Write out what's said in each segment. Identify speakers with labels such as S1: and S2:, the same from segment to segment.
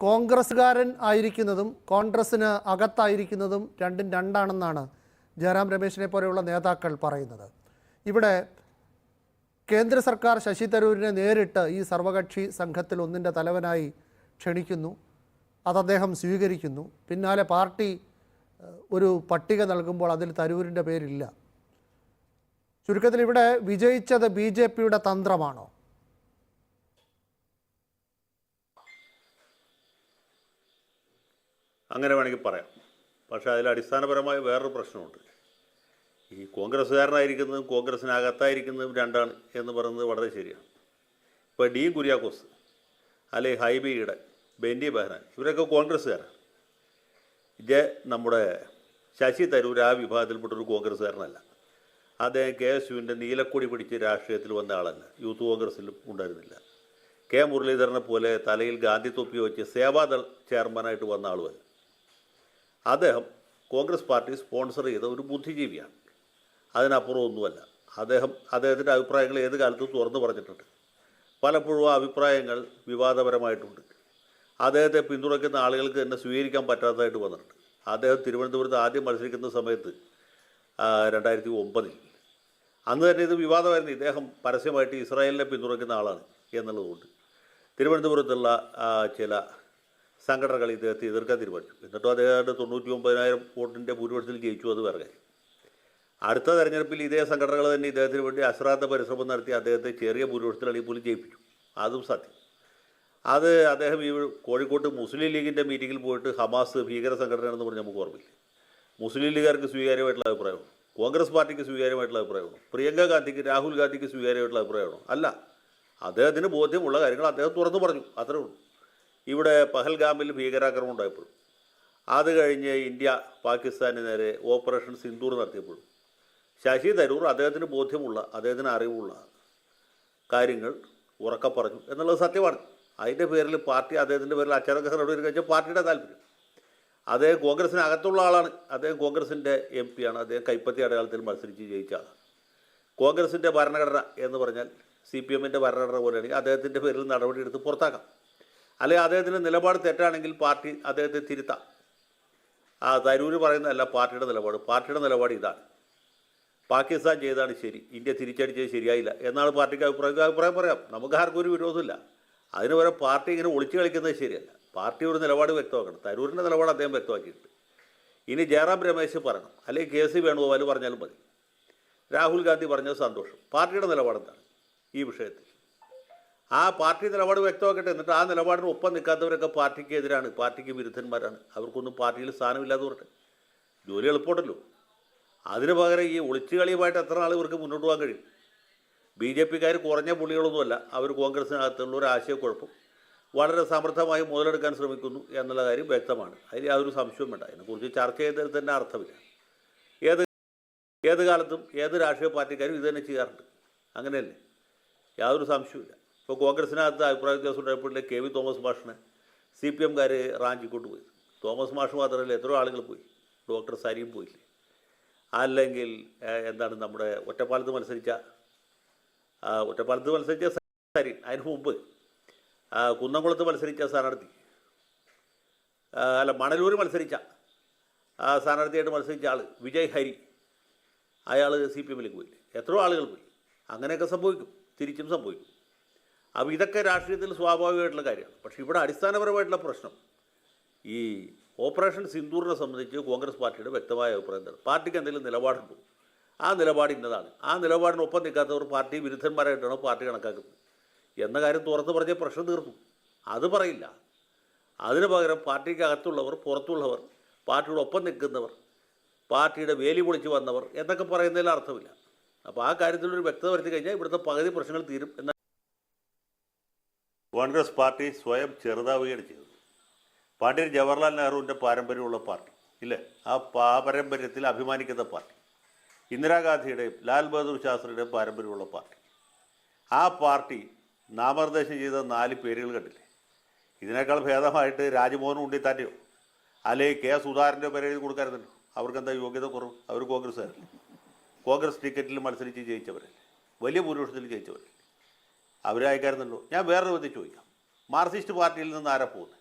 S1: കോൺഗ്രസ്സുകാരൻ ആയിരിക്കുന്നതും കോൺഗ്രസ്സിന് അകത്തായിരിക്കുന്നതും രണ്ടും രണ്ടാണെന്നാണ് ജയറാം രമേശിനെ പോലെയുള്ള നേതാക്കൾ പറയുന്നത്. ഇവിടെ കേന്ദ്ര സർക്കാർ ശശി തരൂരിനെ നേരിട്ട് ഈ സർവകക്ഷി സംഘത്തിൽ ഒന്നിന്റെ തലവനായി ക്ഷണിക്കുന്നു. അത് അദ്ദേഹം സ്വീകരിക്കുന്നു. പിന്നാലെ പാർട്ടി ഒരു പട്ടിക നൽകുമ്പോൾ അതിൽ തരൂരിന്റെ പേരില്ല. ചുരുക്കത്തിൽ ഇവിടെ വിജയിച്ചത് ബി ജെ പിയുടെ തന്ത്രമാണോ?
S2: അങ്ങനെ വേണമെങ്കിൽ പറയാം. പക്ഷേ അതിൽ അടിസ്ഥാനപരമായ വേറൊരു പ്രശ്നമുണ്ട്. ഈ കോൺഗ്രസ്സുകാരനായിരിക്കുന്നതും കോൺഗ്രസ്സിനകത്തായിരിക്കുന്നതും രണ്ടാണ് എന്ന് പറയുന്നത് വളരെ ശരിയാണ്. ഇപ്പോൾ ഡി കുര്യാക്കോസ് അല്ലെ ഹൈബി ഈഡൻ ബെന്നി ബെഹ്റാൻ ഇവരൊക്കെ കോൺഗ്രസ്സുകാരാണ്. ഇത് നമ്മുടെ ശശി തരൂർ ആ വിഭാഗത്തിൽപ്പെട്ടൊരു കോൺഗ്രസ്സുകാരനല്ല. അദ്ദേഹം കെ എസ് യുവിന്റെ നീലക്കൊടി പിടിച്ച് രാഷ്ട്രീയത്തിൽ വന്ന ആളല്ല. യൂത്ത് കോൺഗ്രസ്സിൽ ഉണ്ടായിരുന്നില്ല. കെ മുരളീധരനെ പോലെ തലയിൽ ഗാന്ധി തൊപ്പി വെച്ച് സേവാദൾ ചെയർമാനായിട്ട് വന്ന ആളുമല്ല. അദ്ദേഹം കോൺഗ്രസ് പാർട്ടി സ്പോൺസർ ചെയ്ത ഒരു ബുദ്ധിജീവിയാണ്. അതിനപ്പുറം ഒന്നുമല്ല അദ്ദേഹം അദ്ദേഹത്തിന്റെ അഭിപ്രായങ്ങൾ ഏത് കാലത്തും തുറന്നു പറഞ്ഞിട്ടുണ്ട്. പലപ്പോഴും അഭിപ്രായങ്ങൾ വിവാദപരമായിട്ടുണ്ട്. അദ്ദേഹത്തെ പിന്തുണയ്ക്കുന്ന ആളുകൾക്ക് തന്നെ സ്വീകരിക്കാൻ പറ്റാത്തതായിട്ട് വന്നിട്ടുണ്ട്. അദ്ദേഹം തിരുവനന്തപുരത്ത് ആദ്യം മത്സരിക്കുന്ന സമയത്ത് രണ്ടായിരത്തി ഒമ്പതിൽ അന്ന് തന്നെ ഇത് വിവാദമായിരുന്നു. ഇദ്ദേഹം പരസ്യമായിട്ട് ഇസ്രായേലിനെ പിന്തുണയ്ക്കുന്ന ആളാണ് എന്നുള്ളതുകൊണ്ട്. തിരുവനന്തപുരത്തുള്ള ചില സംഘടനകൾ ഇദ്ദേഹത്തെ എതിർക്കാൻ തീരുമാനിച്ചു. എന്നിട്ടും അദ്ദേഹം തൊണ്ണൂറ്റി ഒമ്പതിനായിരം വോട്ടിന്റെ ഭൂരിപക്ഷത്തിൽ ജയിച്ചു അത് വേറെ കാര്യം. അടുത്ത തെരഞ്ഞെടുപ്പിൽ ഇതേ സംഘടനകൾ തന്നെ ഇദ്ദേഹത്തിന് വേണ്ടി അശ്രാദ്ധ പരിശ്രമം നടത്തി അദ്ദേഹത്തെ ചെറിയ ഭൂരിപക്ഷത്തിലാണെങ്കിൽ പോലും ജയിപ്പിച്ചു. അതും സത്യം. അത് അദ്ദേഹം ഈ കോഴിക്കോട്ട് മുസ്ലിം ലീഗിന്റെ മീറ്റിങ്ങിൽ പോയിട്ട് ഹമാസ് ഭീകര സംഘടനയാണെന്ന് പറഞ്ഞ് നമുക്ക് ഓർമ്മയില്ല. മുസ്ലിം ലീഗുകാർക്ക് സ്വീകാര്യമായിട്ടുള്ള അഭിപ്രായമാണ് കോൺഗ്രസ് പാർട്ടിക്ക് സ്വീകാര്യമായിട്ടുള്ള അഭിപ്രായമാണ് പ്രിയങ്ക ഗാന്ധിക്ക് രാഹുൽ ഗാന്ധിക്ക് സ്വീകാര്യമായിട്ടുള്ള അഭിപ്രായമാണ് അല്ല. അദ്ദേഹത്തിന് ബോധ്യമുള്ള കാര്യങ്ങൾ അദ്ദേഹം തുറന്നു പറഞ്ഞു. അത്രേ ഉള്ളൂ. ഇവിടെ പഹൽഗാമിൽ ഭീകരാക്രമണം ഉണ്ടായപ്പോഴും. അത് കഴിഞ്ഞ് ഇന്ത്യ പാകിസ്ഥാന് നേരെ ഓപ്പറേഷൻ സിന്ദൂർ നടത്തിയപ്പോഴും. ശശി തരൂർ അദ്ദേഹത്തിന് ബോധ്യമുള്ള അദ്ദേഹത്തിന് അറിവുള്ള കാര്യങ്ങൾ ഉറക്ക പറഞ്ഞു എന്നുള്ളത് സത്യമാണ്. അതിന്റെ പേരിൽ പാർട്ടി അദ്ദേഹത്തിന്റെ പേരിൽ അച്ചടക്ക നടപടി കഴിച്ചാൽ പാർട്ടിയുടെ താല്പര്യം. അദ്ദേഹം കോൺഗ്രസ്സിനകത്തുള്ള ആളാണ്. അദ്ദേഹം കോൺഗ്രസിന്റെ എം ആണ്. അദ്ദേഹം കൈപ്പത്തി അടയാളത്തിൽ മത്സരിച്ച് ജയിച്ച ആളാണ്. കോൺഗ്രസിന്റെ ഭരണഘടന എന്ന് പറഞ്ഞാൽ സി പി എമ്മിന്റെ ഭരണഘടന പോലെയാണെങ്കിൽ അദ്ദേഹത്തിന്റെ പേരിൽ നടപടിയെടുത്ത് പുറത്താക്കാം. അല്ലെങ്കിൽ അദ്ദേഹത്തിന്റെ നിലപാട് തെറ്റാണെങ്കിൽ പാർട്ടി അദ്ദേഹത്തെ തിരുത്താം. ആ തരൂർ പറയുന്നതല്ല പാർട്ടിയുടെ നിലപാട്. പാർട്ടിയുടെ നിലപാട് ഇതാണ്. പാകിസ്ഥാൻ ചെയ്താണ് ശരി. ഇന്ത്യ തിരിച്ചടിച്ചത് ശരിയായില്ല. എന്നാണ് പാർട്ടിക്ക് അഭിപ്രായം. അഭിപ്രായം പറയാം. നമുക്ക് ആർക്കും ഒരു വിരോധമില്ല. അതിന് വരെ പാർട്ടി ഇങ്ങനെ ഒളിച്ചു കളിക്കുന്നത് ശരിയല്ല. പാർട്ടി ഒരു നിലപാട് വ്യക്തമാക്കണം. തരൂരിന്റെ നിലപാട് അദ്ദേഹം വ്യക്തമാക്കിയിട്ടുണ്ട്. ഇനി ജയറാം രമേശ് പറയണം. അല്ലെങ്കിൽ കെ സി വേണുഗോപാൽ പറഞ്ഞാലും മതി. രാഹുൽ ഗാന്ധി പറഞ്ഞത് സന്തോഷം. പാർട്ടിയുടെ നിലപാടെന്താണ് ഈ വിഷയത്തിൽ? ആ പാർട്ടി നിലപാട് വ്യക്തമാക്കട്ടെ. എന്നിട്ട് ആ നിലപാടിന് ഒപ്പം നിൽക്കാത്തവരൊക്കെ പാർട്ടിക്ക് എതിരാണ്. പാർട്ടിക്ക് വിരുദ്ധന്മാരാണ്. അവർക്കൊന്നും പാർട്ടിയിൽ സ്ഥാനമില്ലാതെ പറട്ടെ ജോലി എളുപ്പമുണ്ടല്ലോ. അതിന് പകരം ഈ ഒളിച്ചുകളിയുമായിട്ട് എത്ര നാൾ ഇവർക്ക് മുന്നോട്ട് പോകാൻ കഴിയും? ബി ജെ പിക്കാർ കുറഞ്ഞ പുള്ളികളൊന്നുമല്ല. അവർ കോൺഗ്രസിനകത്തുള്ള ഒരു ആശയക്കുഴപ്പം. വളരെ സമൃദ്ധമായി മുതലെടുക്കാൻ ശ്രമിക്കുന്നു എന്നുള്ള കാര്യം വ്യക്തമാണ്. അതിൽ യാതൊരു സംശയവും വേണ്ട. അതിനെക്കുറിച്ച് ചർച്ച ചെയ്തതിൽ തന്നെ അർത്ഥമില്ല. ഏത് ഏത് കാലത്തും ഏത് രാഷ്ട്രീയ പാർട്ടിക്കാരും ഇത് തന്നെ ചെയ്യാറുണ്ട്. അങ്ങനെയല്ലേ? യാതൊരു സംശയവുമില്ല. ഇപ്പോൾ കോൺഗ്രസിനകത്ത് അഭിപ്രായ വ്യത്യാസം ഉണ്ടായപ്പോഴേ കെ വി തോമസ് മാഷിനെ സി പി എംകാർ റാഞ്ചിക്കോട്ട് പോയി തോമസ് മാഷ് മാത്രമല്ല എത്രയോ ആളുകൾ പോയി. ഡോക്ടർ സരിയും പോയില്ലേ. അല്ലെങ്കിൽ എന്താണ് നമ്മുടെ ഒറ്റപ്പാലത്ത് മത്സരിച്ച ഒറ്റപ്പാലത്ത് മത്സരിച്ച സരി അതിന് മുമ്പ് കുന്നംകുളത്ത് മത്സരിച്ച സ്ഥാനാർത്ഥി. അല്ല മണലൂർ മത്സരിച്ച സ്ഥാനാർത്ഥിയായിട്ട് മത്സരിച്ച ആൾ വിജയ് ഹരി. അയാൾ സി പി എമ്മിലേക്ക് പോയില്ലേ. എത്രയോ ആളുകൾ പോയി. അങ്ങനെയൊക്കെ സംഭവിക്കും. തിരിച്ചും സംഭവിക്കും. അപ്പോൾ ഇതൊക്കെ രാഷ്ട്രീയത്തിൽ സ്വാഭാവികമായിട്ടുള്ള കാര്യമാണ്. പക്ഷേ ഇവിടെ അടിസ്ഥാനപരമായിട്ടുള്ള പ്രശ്നം ഈ ഓപ്പറേഷൻ സിന്ദൂറിനെ സംബന്ധിച്ച് കോൺഗ്രസ് പാർട്ടിയുടെ വ്യക്തമായ അഭിപ്രായം എന്താണ്? പാർട്ടിക്ക് എന്തെങ്കിലും നിലപാടുണ്ടോ? ആ നിലപാട് ഇന്നതാണ്. ആ നിലപാടിനൊപ്പം നിൽക്കാത്തവർ പാർട്ടി വിരുദ്ധന്മാരായിട്ടാണ് പാർട്ടി കണക്കാക്കുന്നത്? എന്ന കാര്യം തുറന്ന് പറഞ്ഞ പ്രശ്നം തീർന്നു അത് പറയില്ല. അതിന് പകരം പാർട്ടിക്ക് അകത്തുള്ളവർ പുറത്തുള്ളവർ പാർട്ടിയുടെ ഒപ്പം നിൽക്കുന്നവർ പാർട്ടിയുടെ വേലി പൊളിച്ച് വന്നവർ എന്നൊക്കെ പറയുന്നതിൽ അർത്ഥമില്ല. അപ്പോൾ ആ കാര്യത്തിലൊരു വ്യക്തത വരുത്തി കഴിഞ്ഞാൽ ഇവിടുത്തെ പകുതി പ്രശ്നങ്ങൾ തീരും എന്ന കോൺഗ്രസ് പാർട്ടി സ്വയം ചെറുതാവുകയാണ് ചെയ്തത്. പണ്ഡിറ്റ് ജവഹർലാൽ നെഹ്റുവിന്റെ പാരമ്പര്യമുള്ള പാർട്ടി ഇല്ലേ? ആ പാരമ്പര്യത്തിൽ അഭിമാനിക്കുന്ന പാർട്ടി. ഇന്ദിരാഗാന്ധിയുടെയും ലാൽ ബഹദൂർ ശാസ്ത്രിയുടെയും പാരമ്പര്യമുള്ള പാർട്ടി. ആ പാർട്ടി നാമനിർദ്ദേശം ചെയ്ത നാല് പേരുകൾ കണ്ടില്ലേ? ഇതിനേക്കാൾ ഭേദമായിട്ട് രാജ്മോഹൻ ഉണ്ണിത്താന്റെയോ അല്ലെങ്കിൽ കെ സുധാകരന്റെ പേര് എഴുതി കൊടുക്കാറുണ്ടല്ലോ അവർക്ക് എന്താ യോഗ്യത കുറവ്? അവർ കോൺഗ്രസ്സുകാരല്ലേ. കോൺഗ്രസ് ടിക്കറ്റിൽ മത്സരിച്ച് ജയിച്ചവരല്ലേ. വലിയ ഭൂരിപക്ഷത്തിൽ ജയിച്ചവരല്ലേ. അവരെ അയക്കാറുണ്ടല്ലോ ഞാൻ വേറൊരു വിധത്തിൽ ചോദിക്കാം. മാർക്സിസ്റ്റ് പാർട്ടിയിൽ നിന്ന് ആരാ പോകുന്നത്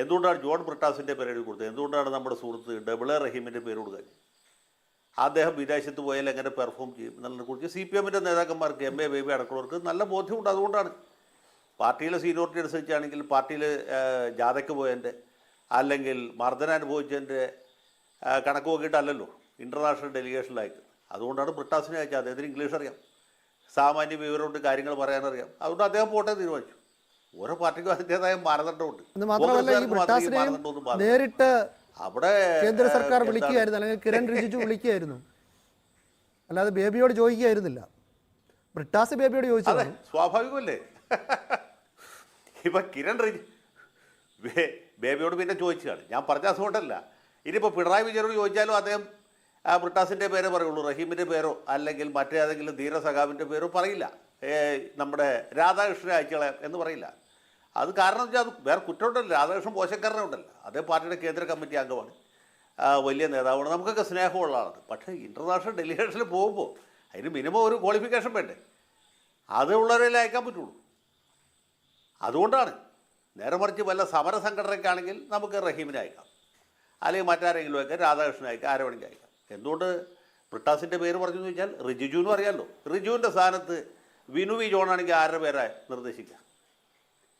S2: എന്തുകൊണ്ടാണ് ജോൺ ബ്രിട്ടാസിന്റെ പേര് എഴുതി കൊടുത്തത്? എന്തുകൊണ്ടാണ് നമ്മുടെ സുഹൃത്ത് ഡബിളെ റഹീമിന്റെ പേര് കൊടുക്കാൻ? അദ്ദേഹം വിദേശത്ത് പോയാൽ എങ്ങനെ പെർഫോം ചെയ്യും എന്നതിനെ കുറിച്ച് സി പി എമ്മിന്റെ നേതാക്കന്മാർക്ക് എം എ ബേബി അടക്കമുള്ളവർക്ക് നല്ല ബോധ്യമുണ്ട് അതുകൊണ്ടാണ്. പാർട്ടിയിലെ സീനിയോറിറ്റി അനുസരിച്ചാണെങ്കിൽ പാർട്ടിയിൽ ജാഥയ്ക്ക് പോയതിന്റെ അല്ലെങ്കിൽ മർദ്ദനം അനുഭവിച്ചതിന്റെ കണക്ക് നോക്കിയിട്ടല്ലല്ലോ ഇന്റർനാഷണൽ ഡെലിഗേഷനിലായിട്ട്. അതുകൊണ്ടാണ് ബ്രിട്ടാസിനെ അയച്ചത്. അദ്ദേഹത്തിന് ഇംഗ്ലീഷ് അറിയാം. സാമാന്യ വിവരമുണ്ട് കാര്യങ്ങൾ പറയാനറിയാം. അതുകൊണ്ട് അദ്ദേഹം പോട്ടെ തീരുമാനിച്ചു. ഓരോ പാർട്ടിക്കും അതിന്റെതായ മാനദണ്ഡമുണ്ട്.
S1: നേരിട്ട്
S2: അവിടെ
S1: കേന്ദ്ര സർക്കാർ? വിളിക്കുകയായിരുന്നു അല്ലെങ്കിൽ കിരൺ റിജിജു വിളിക്കുകയായിരുന്നു. അല്ലാതെ ബേബിയോട് ചോദിക്കുകയായിരുന്നില്ല. ബ്രിട്ടാസ് ബേബിയോട് ചോദിച്ചത്
S2: സ്വാഭാവികമല്ലേ? ഇപ്പൊ കിരൺ റിജി ബേബിയോട് പിന്നെ ചോദിച്ചതാണ്. ഞാൻ പറഞ്ഞ അതുകൊണ്ടല്ല ഇനിയിപ്പോൾ പിണറായി വിജയനോട് ചോദിച്ചാലും അദ്ദേഹം ആ ബ്രിട്ടാസിന്റെ പേരേ പറയുള്ളൂ റഹീമിന്റെ പേരോ അല്ലെങ്കിൽ മറ്റേതെങ്കിലും ധീരസഖാവിന്റെ പേരോ പറയില്ല. നമ്മുടെ രാധാകൃഷ്ണനെ അയച്ചളയാം എന്ന് പറയില്ല. അത് കാരണം വെച്ചാൽ അത് വേറെ കുറ്റമുണ്ടല്ലോ രാധാകൃഷ്ണൻ പോഷക്കാരനെ ഉണ്ടല്ലോ അതേ പാർട്ടിയുടെ കേന്ദ്ര കമ്മിറ്റി അംഗമാണ്. വലിയ നേതാവാണ്. നമുക്കൊക്കെ സ്നേഹമുള്ള ആളാണ് പക്ഷേ ഇന്റർനാഷണൽ ഡെലിഗേഷനിൽ പോകുമ്പോൾ അതിന് മിനിമം ഒരു ക്വാളിഫിക്കേഷൻ വേണ്ടേ? അതേ ഉള്ളവരെല്ലാം അയക്കാൻ പറ്റുള്ളൂ. അതുകൊണ്ടാണ് നേരെ മറിച്ച് വല്ല സമര സംഘടനയ്ക്കാണെങ്കിൽ നമുക്ക് റഹീമിനെ അയക്കാം. അല്ലെങ്കിൽ മറ്റാരെങ്കിലും അയക്കാം രാധാകൃഷ്ണൻ അയക്കാം ആരവണിക്ക് അയക്കാം. എന്തുകൊണ്ട് ബ്രിട്ടാസിന്റെ പേര് പറഞ്ഞു എന്ന് വെച്ചാൽ എന്ന് അറിയാമല്ലോ റിജുവിന്റെ സ്ഥാനത്ത് വിനു വി ജോണാണെങ്കിൽ ആരുടെ പേരെ നിർദ്ദേശിക്കുക?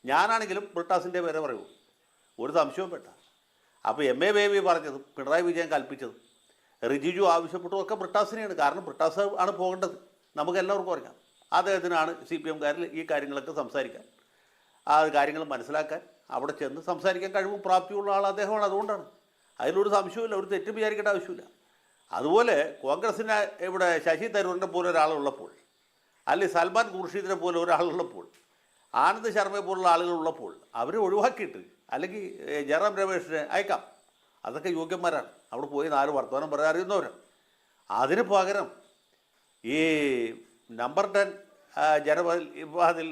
S2: ഞാനാണെങ്കിലും ബ്രിട്ടാസിന്റെ പേരെ പറയൂ. ഒരു സംശയവും വേണ്ട. അപ്പോൾ എം എ ബേബി പറഞ്ഞത് പിണറായി വിജയൻ കൽപ്പിച്ചതും റിജിജു ആവശ്യപ്പെട്ടതും ഒക്കെ ബ്രിട്ടാസിനെയാണ് കാരണം ബ്രിട്ടാസ് ആണ് പോകേണ്ടത്. നമുക്ക് എല്ലാവർക്കും അറിയാം. അദ്ദേഹത്തിനാണ് സി പി എംകാരിൽ ഈ കാര്യങ്ങളൊക്കെ സംസാരിക്കാൻ ആ കാര്യങ്ങൾ മനസ്സിലാക്കാൻ അവിടെ ചെന്ന് സംസാരിക്കാൻ കഴിവും പ്രാപ്തിയുള്ള ആൾ അദ്ദേഹമാണ്. അതുകൊണ്ടാണ്. അതിലൊരു സംശയമില്ല ഒരു തെറ്റും വിചാരിക്കേണ്ട ആവശ്യമില്ല അതുപോലെ കോൺഗ്രസിന് ഇവിടെ ശശി തരൂരിനെ പോലെ ഒരാളുള്ളപ്പോൾ അല്ലെങ്കിൽ സൽമാൻ ഖുർഷീദിനെ പോലെ ഒരാളുള്ളപ്പോൾ ആനന്ദ് ശർമ്മയെ പോലുള്ള ആളുകളുള്ളപ്പോൾ അവരെ ഒഴിവാക്കിയിട്ട് അല്ലെങ്കിൽ ജയറാം രമേഷിനെ അയക്കാം. അതൊക്കെ യോഗ്യന്മാരാണ്. അവിടെ പോയി നാല് വർത്തമാനം പറയാൻ അറിയുന്നവരാണ്. അതിന് പകരം ഈ നമ്പർ ടെൻ ജനവിഭാഗത്തിൽ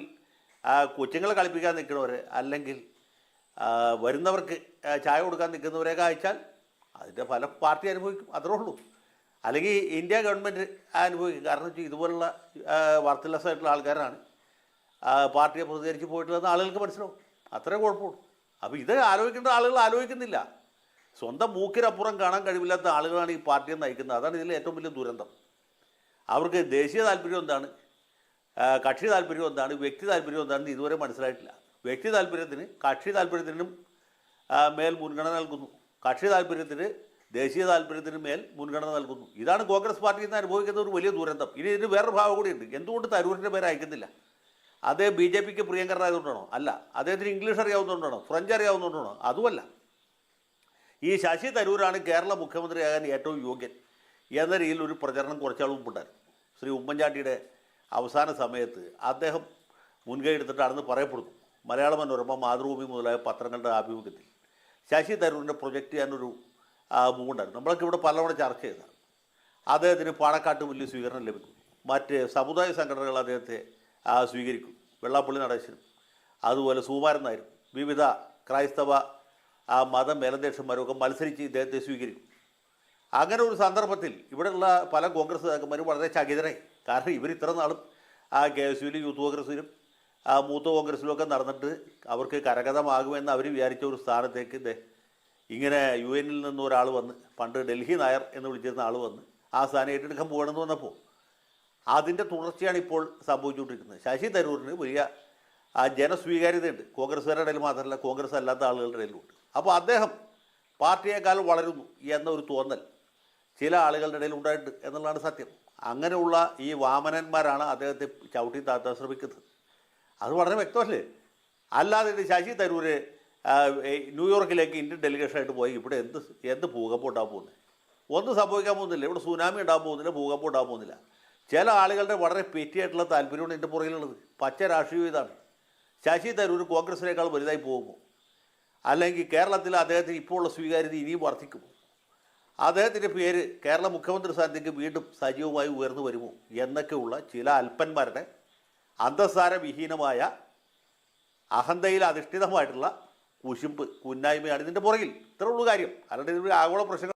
S2: കൊച്ചുങ്ങളെ കളിപ്പിക്കാൻ നിൽക്കുന്നവർ അല്ലെങ്കിൽ വരുന്നവർക്ക് ചായ കൊടുക്കാൻ നിൽക്കുന്നവരെയൊക്കെ അയച്ചാൽ അതിന്റെ ഫലം പാർട്ടി അനുഭവിക്കും അത്രേ ഉള്ളൂ. അല്ലെങ്കിൽ ഇന്ത്യ ഗവൺമെന്റ് അനുഭവിക്കും. കാരണം വെച്ചാൽ ഇതുപോലുള്ള വർത്തലസായിട്ടുള്ള ആൾക്കാരാണ്. ആ, പാർട്ടിയെ പ്രതികരിച്ച് പോയിട്ടുള്ളതെന്ന് ആളുകൾക്ക് മനസ്സിലാവും. അത്രേ കുഴപ്പമുള്ളൂ. അപ്പോൾ ഇത് ആലോചിക്കേണ്ട ആളുകൾ ആലോചിക്കുന്നില്ല. സ്വന്തം മൂക്കിനപ്പുറം കാണാൻ കഴിവില്ലാത്ത ആളുകളാണ് ഈ പാർട്ടിയെ നയിക്കുന്നത്. അതാണ് ഇതിലെ ഏറ്റവും വലിയ ദുരന്തം. അവർക്ക് ദേശീയ താല്പര്യം എന്താണ്? കക്ഷി താല്പര്യം എന്താണ്? വ്യക്തി താല്പര്യം എന്താണെന്ന് ഇതുവരെ മനസ്സിലായിട്ടില്ല. വ്യക്തി താല്പര്യത്തിന് കക്ഷി താല്പര്യത്തിനും മേൽ മുൻഗണന നൽകുന്നു. കക്ഷി താല്പര്യത്തിന് ദേശീയ താല്പര്യത്തിന് മേൽ മുൻഗണന നൽകുന്നു. ഇതാണ് കോൺഗ്രസ് പാർട്ടിയിൽ നിന്ന് അനുഭവിക്കുന്ന ഒരു വലിയ ദുരന്തം. ഇനി ഇതിന് വേറൊരു ഭാവം കൂടിയുണ്ട് എന്തുകൊണ്ട് തരൂരിന്റെ പേര് അയക്കുന്നില്ല? അദ്ദേഹം ബി ജെ പിക്ക് പ്രിയങ്കരനായതുകൊണ്ടാണോ? അല്ല. അദ്ദേഹത്തിന് ഇംഗ്ലീഷ് അറിയാവുന്നതുകൊണ്ടാണോ? ഫ്രഞ്ച് അറിയാവുന്നതുകൊണ്ടാണോ? അതുമല്ല. ഈ ശശി തരൂരാണ് കേരള മുഖ്യമന്ത്രിയാകാൻ ഏറ്റവും യോഗ്യൻ എന്ന രീതിയിൽ ഒരു പ്രചരണം കുറച്ചാൾ മുമ്പുണ്ടായിരുന്നു. ശ്രീ ഉമ്മൻചാണ്ടിയുടെ അവസാന സമയത്ത് അദ്ദേഹം മുൻകൈ എടുത്തിട്ടാണെന്ന് പറയപ്പെടുന്നു. മലയാള മനോരമ മാതൃഭൂമി മുതലായ പത്രങ്ങളുടെ ആഭിമുഖ്യത്തിൽ. ശശി തരൂരിന്റെ പ്രൊജക്റ്റ് ചെയ്യാനൊരു മൂവുണ്ടായിരുന്നു നമ്മളൊക്കെ ഇവിടെ പലതവണ ചർച്ച ചെയ്തതാണ്. അദ്ദേഹത്തിന് പാണക്കാട്ട് വലിയ സ്വീകരണം ലഭിക്കും. മറ്റ് സമുദായ സംഘടനകൾ അദ്ദേഹത്തെ സ്വീകരിക്കും. വെള്ളാപ്പള്ളി നടേശനും. അതുപോലെ സുകുമാരൻ നായരും. വിവിധ ക്രൈസ്തവ ആ മത മേലധ്യക്ഷന്മാരൊക്കെ മത്സരിച്ച് ഇദ്ദേഹത്തെ സ്വീകരിക്കും. അങ്ങനെ ഒരു സന്ദർഭത്തിൽ ഇവിടെയുള്ള പല കോൺഗ്രസ് നേതാക്കന്മാരും വളരെ ചകിതരായി. കാരണം ഇവർ ഇത്ര നാളും ആ കെ എസ് യുവിലും യൂത്ത് കോൺഗ്രസിലും ആ മൂത്ത കോൺഗ്രസ്സിലൊക്കെ നടന്നിട്ട് അവർക്ക് കരകതമാകുമെന്ന് അവർ വിചാരിച്ച ഒരു സ്ഥാനത്തേക്ക് ഇങ്ങനെ യു എനിൽ നിന്ന് ഒരാൾ വന്ന് പണ്ട് ഡൽഹി നായർ എന്ന് വിളിച്ചിരുന്ന ആൾ വന്ന് ആ സ്ഥാനം ഏറ്റെടുക്കാൻ പോകണമെന്ന് വന്നപ്പോൾ അതിന്റെ തുടർച്ചയാണ് ഇപ്പോൾ സംഭവിച്ചുകൊണ്ടിരിക്കുന്നത്. ശശി തരൂരിന് വലിയ ആ ജനസ്വീകാര്യതയുണ്ട്. കോൺഗ്രസ്സുകാരുടെ ഇടയിൽ മാത്രമല്ല കോൺഗ്രസ് അല്ലാത്ത ആളുകളുടെ ഇടയിലുണ്ട് അപ്പോൾ അദ്ദേഹം പാർട്ടിയേക്കാൾ വളരുന്നു എന്നൊരു തോന്നൽ ചില ആളുകളുടെ ഇടയിൽ ഉണ്ടായിട്ടുണ്ട് എന്നുള്ളതാണ് സത്യം. അങ്ങനെയുള്ള ഈ വാമനന്മാരാണ് അദ്ദേഹത്തെ ചവിട്ടി താത്താൻ ശ്രമിക്കുന്നത്. അത് വളരെ വ്യക്തമല്ലേ? അല്ലാതെ ഇത് ശശി തരൂർ ന്യൂയോർക്കിലേക്ക് ഇന്ത്യൻ ഡെലിഗേഷനായിട്ട് പോയി ഇവിടെ എന്ത് എന്ത് ഭൂകമ്പം ഉണ്ടാകാൻ പോകുന്നത് ഒന്നും സംഭവിക്കാൻ പോകുന്നില്ല. ഇവിടെ സുനാമി ഉണ്ടാകാൻ പോകുന്നില്ല ഭൂകമ്പം ഉണ്ടാകാൻ പോകുന്നില്ല. ചില ആളുകളുടെ വളരെ പെറ്റിയായിട്ടുള്ള താല്പര്യമാണ് ഇതിന്റെ പുറകിലുള്ളത്. പച്ച രാഷ്ട്രീയം ഇതാണ്. ശശി തരൂർ കോൺഗ്രസിനേക്കാൾ വലുതായി പോകുമോ? അല്ലെങ്കിൽ കേരളത്തിൽ അദ്ദേഹത്തിന് ഇപ്പോൾ ഉള്ള സ്വീകാര്യത ഇനിയും വർദ്ധിക്കുമോ? അദ്ദേഹത്തിന്റെ പേര് കേരള മുഖ്യമന്ത്രി സ്ഥാനത്തേക്ക് വീണ്ടും സജീവമായി ഉയർന്നു വരുമോ? എന്നൊക്കെയുള്ള ചില അല്പന്മാരുടെ അന്തസ്സാര വിഹീനമായ അഹന്തയിൽ അധിഷ്ഠിതമായിട്ടുള്ള കുശുമ്പ് കുന്നായ്മയാണ് ഇതിന്റെ പുറകിൽ. ഇത്രയുള്ളൂ കാര്യം. അല്ലാണ്ട് ഇതിൽ ആഗോള പ്രശ്നങ്ങൾ